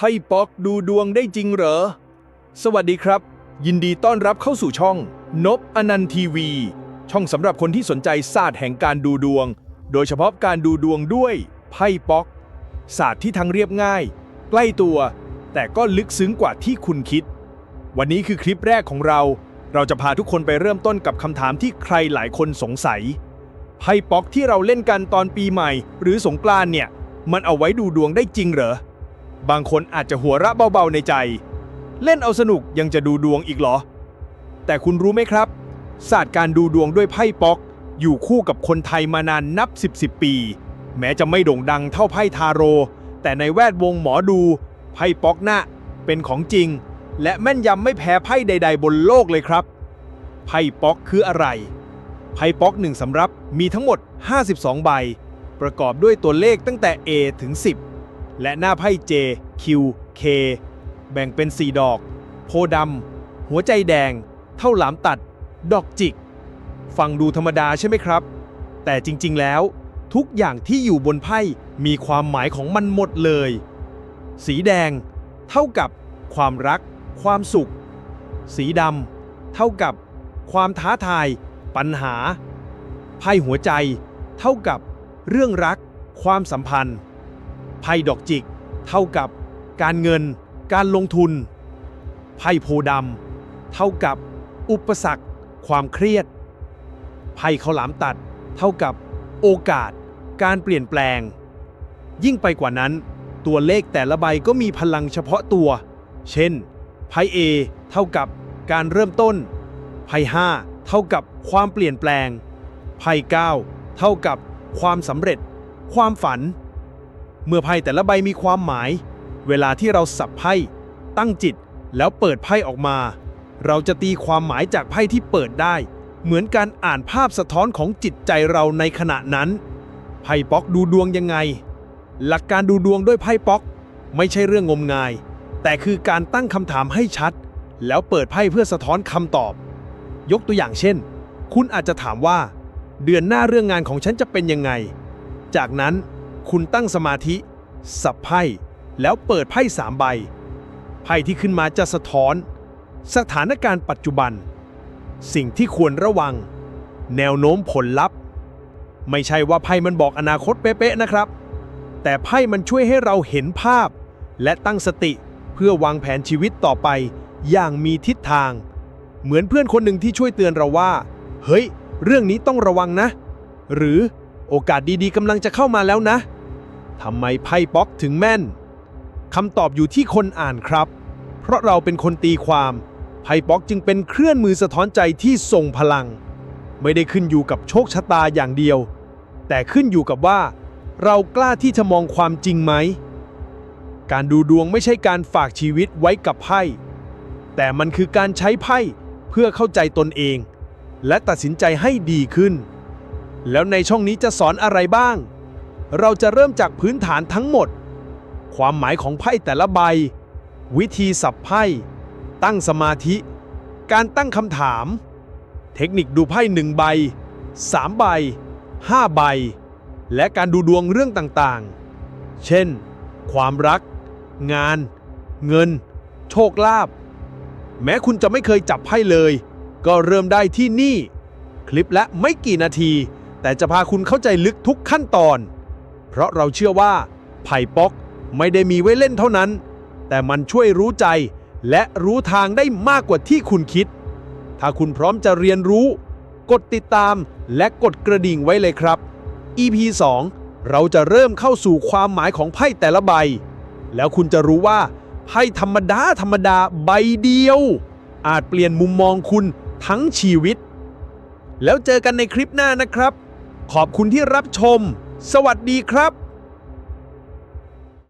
ไพ่ป๊อกดูดวงได้จริงเหรอ สวัสดีครับ ยินดีต้อนรับเข้าสู่ช่อง นบอนันทีวี ช่องสำหรับคนที่สนใจศาสตร์แห่งการดูดวง โดยเฉพาะการดูดวงด้วยไพ่ป๊อก ศาสตร์ที่ทั้งเรียบง่าย ใกล้ตัว แต่ก็ลึกซึ้งกว่าที่คุณคิด วันนี้คือคลิปแรกของเรา เราจะพาทุกคนไปเริ่มต้นกับคำถามที่ใครหลายคนสงสัย ไพ่ป๊อกที่เราเล่นกันตอนปีใหม่ หรือสงกรานต์เนี่ย มันเอาไว้ดูดวงได้จริงเหรอ บางคนอาจจะหัวเราะเบาๆในใจ เล่นเอาสนุกยังจะดูดวงอีกเหรอ แต่คุณรู้ไหมครับ ศาสตร์การดูดวงด้วยไพ่ป๊อก อยู่คู่กับคนไทยมานานนับ 10บสปี แม้จะไม่โด่งดังเท่าไพ่ทาโร แต่ในแวดวงหมอดูไพ่ป๊อกหน้าเป็นของจริง และแม่นยำไม่แพ้ไพ่ใด ๆ บนโลกเลยครับ ไพ่ป๊อกคืออะไร ไพ่ป๊อกหนึ่งสำรับมีทั้งหมด 52 ใบ ประกอบด้วยตัวเลขตั้งแต่ A ถึง 10 และหน้าไพ่ J Q K แบ่งเป็น 4 ดอก โพดำ หัวใจแดง เท่าหลามตัด ดอกจิก ฟังดูธรรมดาใช่ไหมครับ แต่จริงๆแล้ว ทุกอย่างที่อยู่บนไพ่มีความหมายของมันหมดเลย สีแดง เท่ากับ ความรัก ความสุข สีดำเท่ากับ ความท้าทาย ปัญหา ไพ่หัวใจ เท่ากับ เรื่องรัก ความสัมพันธ์ พ่ดอกจิก เท่ากับการเงิน การลงทุน ไพ่โพดำเท่ากับ อุปสรรค ความเครียด ไพ่ข้าวหลามตัด เท่ากับ โอกาส การเปลี่ยนแปลง ยิ่งไปกว่านั้น ตัวเลขแต่ละใบก็มีพลังเฉพาะตัว เช่น ไพ่ A เท่ากับการเริ่มต้น ไพ่5เท่ากับความเปลี่ยนแปลง ไพ่9เท่ากับความสำเร็จ ความฝัน เมื่อไพ่แต่ละใบมีความหมาย เวลาที่เราสับไพ่ ตั้งจิตแล้วเปิดไพ่ออกมา เราจะตีความหมายจากไพ่ที่เปิดได้ เหมือนการอ่านภาพสะท้อนของจิตใจเราในขณะนั้น ไพ่ป๊อกดูดวงยังไง หลักการดูดวงด้วยไพ่ป๊อก ไม่ใช่เรื่องงมงาย แต่คือการตั้งคำถามให้ชัด แล้วเปิดไพ่เพื่อสะท้อนคำตอบ ยกตัวอย่างเช่น คุณอาจจะถามว่า เดือนหน้าเรื่องงานของฉันจะเป็นยังไง จากนั้น คุณตั้งสมาธิ สับไพ่ แล้วเปิดไพ่สามใบ ไพ่ที่ขึ้นมาจะสะท้อน สถานการณ์ปัจจุบัน สิ่งที่ควรระวัง แนวโน้มผลลัพธ์ ไม่ใช่ว่าไพ่มันบอกอนาคตเป๊ะๆนะครับ แต่ไพ่มันช่วยให้เราเห็นภาพ และตั้งสติเพื่อวางแผนชีวิตต่อไป อย่างมีทิศทาง เหมือนเพื่อนคนหนึ่งที่ช่วยเตือนเราว่า เฮ้ย เรื่องนี้ต้องระวังนะ หรือโอกาสดีๆกำลังจะเข้ามาแล้วนะ ทำไมไพ่ป๊อกถึงแม่นคำตอบอยู่ที่คนอ่านครับ เพราะเราเป็นคนตีความไพ่ป๊อกจึงเป็นเครื่องมือสะท้อนใจที่ทรงพลัง ไม่ได้ขึ้นอยู่กับโชคชะตาอย่างเดียว แต่ขึ้นอยู่กับว่า เรากล้าที่จะมองความจริงไหม การดูดวงไม่ใช่การฝากชีวิตไว้กับไพ่ แต่มันคือการใช้ไพ่เพื่อเข้าใจตนเอง และตัดสินใจให้ดีขึ้น แล้วในช่องนี้จะสอนอะไรบ้าง เราจะเริ่มจากพื้นฐานทั้งหมด ความหมายของไพ่แต่ละใบ วิธีสับไพ่ ตั้งสมาธิ การตั้งคำถาม เทคนิคดูไพ่หนึ่งใบสามใบห้าใบ และการดูดวงเรื่องต่างๆ เช่น ความรัก งาน เงิน โชคลาภ แม้คุณจะไม่เคยจับไพ่เลย ก็เริ่มได้ที่นี่ คลิปและไม่กี่นาที แต่จะพาคุณเข้าใจลึกทุกขั้นตอน เพราะเราเชื่อว่า ไพ่ป๊อกไม่ได้มีไว้เล่นเท่านั้น แต่มันช่วยรู้ใจและรู้ทางได้มากกว่าที่คุณคิด ถ้าคุณพร้อมจะเรียนรู้ กดติดตามและกดกระดิ่งไว้เลยครับ EP 2 เราจะเริ่มเข้าสู่ความหมายของไพ่แต่ละใบ แล้วคุณจะรู้ว่าไพ่ธรรมดาธรรมดาใบเดียว อาจเปลี่ยนมุมมองคุณทั้งชีวิต แล้วเจอกันในคลิปหน้านะครับ ขอบคุณที่รับชม สวัสดีครับ